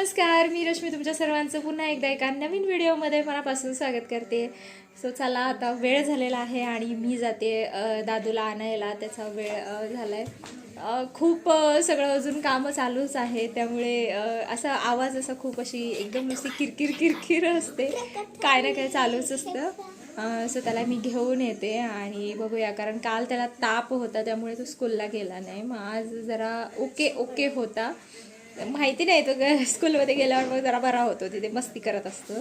नमस्कार मी रश्मी तुमच्या सर्वांचं पुन्हा एकदा एका नवीन व्हिडिओमध्ये मनापासून स्वागत करते. सो चला आता वेळ झालेला आहे आणि मी जाते दादूला आणायला. त्याचा वेळ झाला आहे खूप सगळं अजून कामं चालूच आहे. त्यामुळे असा आवाज असा खूप अशी एकदम नुसती किरकिर किरकिर असते. काय ना काय चालूच असतं. सो त्याला मी घेऊन येते आणि बघूया. कारण काल त्याला ताप होता त्यामुळे तो स्कूलला गेला नाही. मग आज जरा ओके ओके होता. माहिती नाही तो ग- स्कूलमध्ये गेल्यावर मग जरा बरा होतो तिथे मस्ती करत असतो.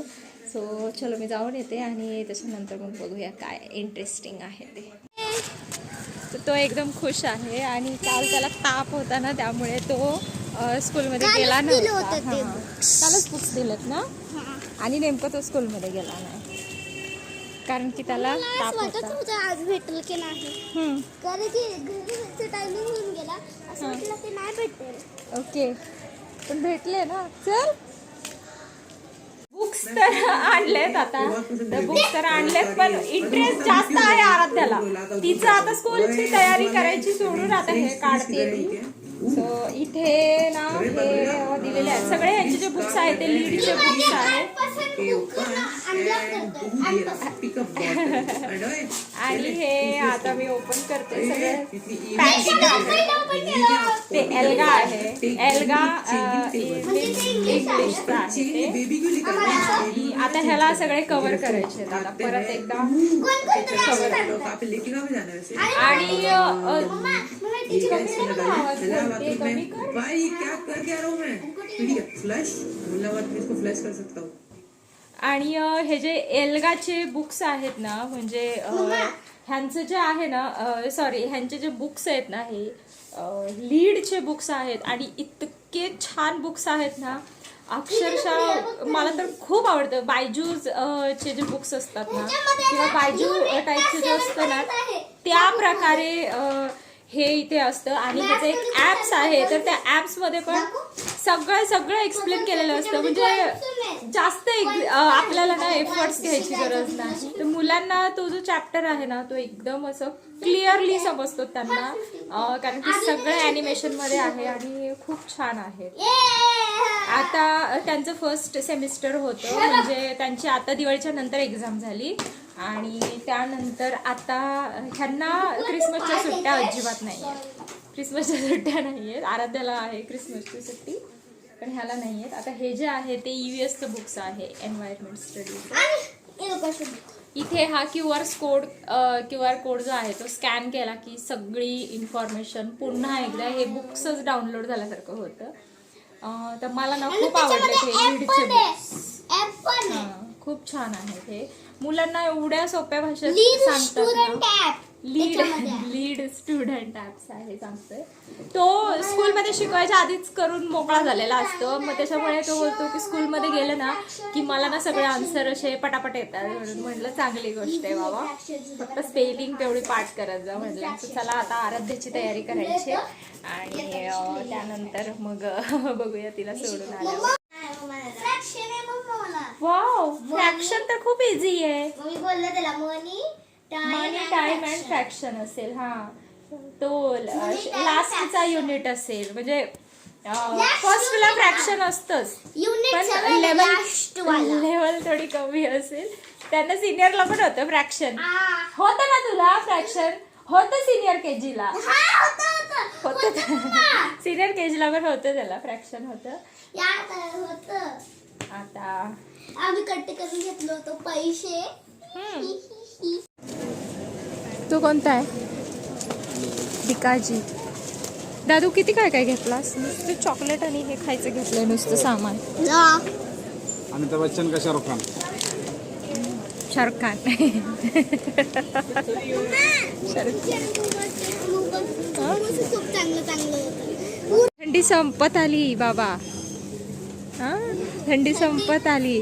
सो चलो मी जाऊन येते आणि त्याच्यानंतर मग बघूया काय इंटरेस्टिंग आहे ते. तो एकदम खुश आहे आणि काल त्याला ताप होता ना त्यामुळे तो स्कूलमध्ये गेला दिलं नव्हता. होतं ते. हां. कालच बुक्स दिलेत ना? आणि नेमकं तो स्कूलमध्ये गेला नाही. कारण की त्याला आज भेटेल की नाही. कारण की टायमिंग होऊन गेला. असं वाटलं की नाही भेटेल. ओके. पण भेटले ना. चल. बुक्स तर आणलेत आता. तर बुक्स तर आणलेत पण इंटरेस्ट जास्त आहे आराध्याला. तिचं आता स्कूलची तयारी करायची सोडून आता हे काढते ती. सो इथे ना हे दिलेले आहेत. सगळे यांचे जे बुक्स आहेत ते लीडचे बुक्स आहेत. आणि हे आता मी ओपन करते सगळे. पॅकिंग आहे ते एल्गा आहे. एल्गा इंग्लिशचा आहे. ते आणि आता ह्याला सगळे कव्हर करायचे आहेत. आता परत एकदा आणि अ, अ, भाई क्या कर. क्या रहा मैं? ठीक फ्लैश बोलना मत मैं इसको फ्लैश कर सकता आणि हे जे एल्गाचे बुक्स आहेत ना म्हणजे ह्यांचं जे आहे ना सॉरी ह्यांचे जे बुक्स आहेत ना हे लीडचे बुक्स आहेत. आणि इतके छान बुक्स आहेत ना. अक्षरशः मला तर खूप आवडतं. बायजूज चे जे बुक्स असतात ना किंवा बायजू टाईपचे जे असतं ना त्या प्रकारे हे इथे असतं. आणि त्याचं एक ऍप्स आहे. तर त्या ऍप्समध्ये पण सगळं सगळं एक्सप्लेन केलेलं असतं. म्हणजे जास्त एक- अ, आपल्याला ना एफर्ट्स घ्यायची गरज नाही. तर मुलांना तो जो चॅप्टर आहे ना तो एकदम असं क्लिअरली समजतो त्यांना. कारण की सगळं अॅनिमेशनमध्ये आहे आणि खूप छान आहे. आता त्यांचं फर्स्ट सेमिस्टर होतं. म्हणजे त्यांची आता दिवाळीच्या नंतर एक्झाम झाली. आणि त्यानंतर आता ह्यांना क्रिसमसच्या सुट्ट्या अजिबात नाही आहेत क्रिसमसच्या सुट्ट्या नाही आहेत आराध्याला आहे क्रिसमसची सुट्टी पण ह्याला नाही आहेत आता हे जे आहे ते ई एसचं बुक्स आहे एन्व्हायरमेंट स्टडीज इथे हा Q R code Q R code जो आहे तो स्कॅन केला की सगळी इन्फॉर्मेशन पुन्हा एकदा हे बुक्सच डाउनलोड झाल्यासारखं होतं. तर मला ना खूप आवडले ते रीडचे बुक्स हा, खूप छान आहे ते मुलांना एवढ्या सोप्या भाषेत सांगतात लीड लीड स्टुडंट ऍप्स आहे सांगतोय तो स्कूलमध्ये शिकवायच्या आधीच करून मोकळा झालेला असतो. मग त्याच्यामुळे तो बोलतो की स्कूलमध्ये गेलं ना की मला ना सगळे आन्सर असे पटापट येतात. म्हणून म्हटलं चांगली गोष्ट आहे बाबा. फक्त स्पेलिंग तेवढी पाठ करत जा म्हटलं. तर चला आता आराध्याची तयारी करायची आणि अं, त्यानंतर मग अं, बघूया तिला सोडून आल्यावर. फ्रॅक्शन आहे मम्मा मला. वाव फ्रॅक्शन तर खूप इझी आहे. मग मी बोलले त्याला money money time and fraction असेल हा. तो लास्टचा युनिट असेल. म्हणजे फर्स्टला फ्रॅक्शन असतंच. युनिट पण लेवल लेवल थोडी कमी असेल. त्यांना सिनियरला पण होतं फ्रॅक्शन होतं ना तुला फ्रॅक्शन होतं सिनियर के ला. हा होतं सिनियर के ला पण होतं त्याला फ्रॅक्शन होतं. आता आम्ही कट्टे करून घेतलो होतो पैसे. तो कोणता आहे? भिकाजी. दादू किती काय काय घेतलास? नुसतं चॉकलेट आणि हे खायचं घेतलंय नुसतं सामान. अमिताभ बच्चन का शाहरुख खान? शाहरुख खान. होतं थंडी संपत आली बाबा. हा? थंडी संपत आली.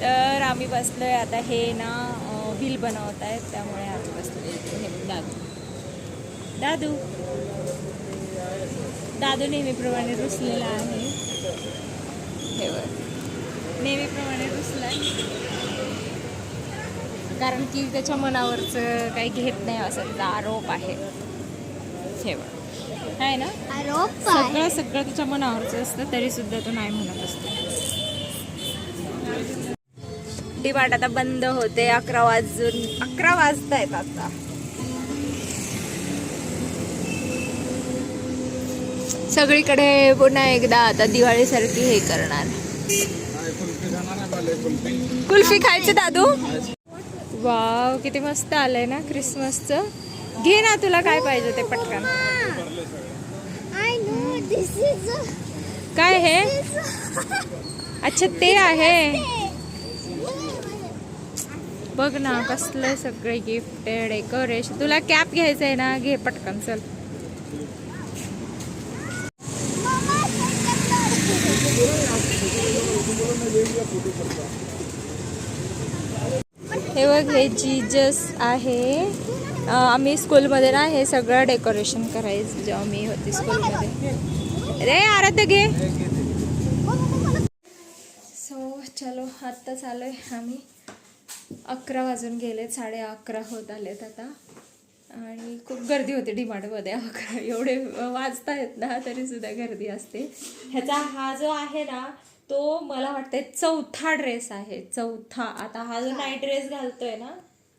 तर आम्ही बसलो आहे आता हे ना बिल बनवत आहेत त्यामुळे आम्ही बसलो हे दादू. दादू. दादू नेहमीप्रमाणे रुसलेला आहे. हे बघ. नेहमीप्रमाणे रुसलाय. कारण की त्याच्या मनावरचं काही घेत नाही असं आरोप आहे. हे बघ. आहे ना? सगळं सगळं त्याच्या मनावरचं असतं तरी सुद्धा तो नाही म्हणत असतो. डिमार्ट आता बंद होते अकरा वाजून अकरा वाजतायत आता. सगळीकडे पुन्हा एकदा आता दिवाळीसारखी हे करणार. कुल्फी खायचे दादू? वाव किती मस्त आलंय ना क्रिसमसचं घे ना तुला काय पाहिजे ते पटकन. काय हे? अच्छा ते आहे. बघ ना कसलं सगळे गिफ्ट डेकोरेशन तुला कॅप घ्यायचं आहे ना घे पटकन चल. हे बघ हे जीजस आहे. आम्ही स्कूलमध्ये ना हे सगळं डेकोरेशन करायचं जेव्हा मी होती स्कूलमध्ये. रे आराध्य घे. सो चलो आत्ताच आलोय आम्ही. अकरा वाजून गेले साडे अकरा होत आलेत आता. आणि खूप गर्दी होती डीमार्टमध्ये अकरा. एवढे वाजता येत ना तरी सुद्धा गर्दी असते. ह्याचा हा जो आहे ना तो मला वाटतंय चौथा ड्रेस आहे. चौथा. आता हा जो नाईट ड्रेस घालतोय ना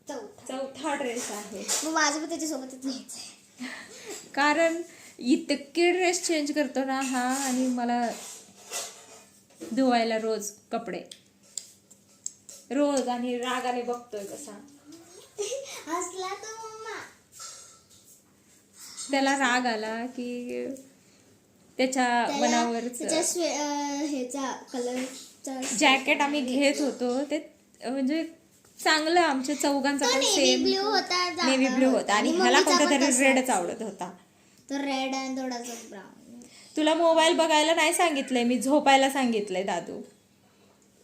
चौथा. चौथा ड्रेस आहे. मग माझं पण त्याच्यासोबतच कारण इतके ड्रेस चेंज करतो ना हा आणि मला धुवायला रोज कपडे. रोज आणि रागाने बघतोय कसा. हसला तो मम्मा. त्याला राग आला की त्याच्या त्याच्या मनावरच स्वे- अं, ह्याचा कलरचा जॅकेट आम्ही घेत होतो ते म्हणजे चांगलं आमच्या चौघांचा पण नेव्ही सेम ब्ल्यू होता नेव्ही ब्ल्यू होता. आणि ह्याला मम्मीचा कोणता तरी. रेडच आवडत होता. तो रेड आणि थोडासा ब्राऊन तुला मोबाईल बघायला नाही सांगितलंय मी झोपायला सांगितलंय दादू.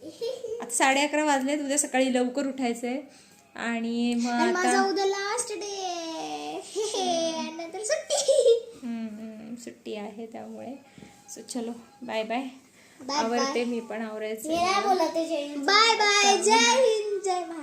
आता साडे अकरा वाजलेत उद्या सकाळी लवकर उठायचंय. आणि मग आणि माझा आता उद्या लास्ट डे नंतर सुट्टी. हम्म, सुट्टी आहे त्यामुळे. सो चलो बाय बाय Bye आवरते. मी पण आवरायचं बाय बाय जय हिंद. जय Maharashtra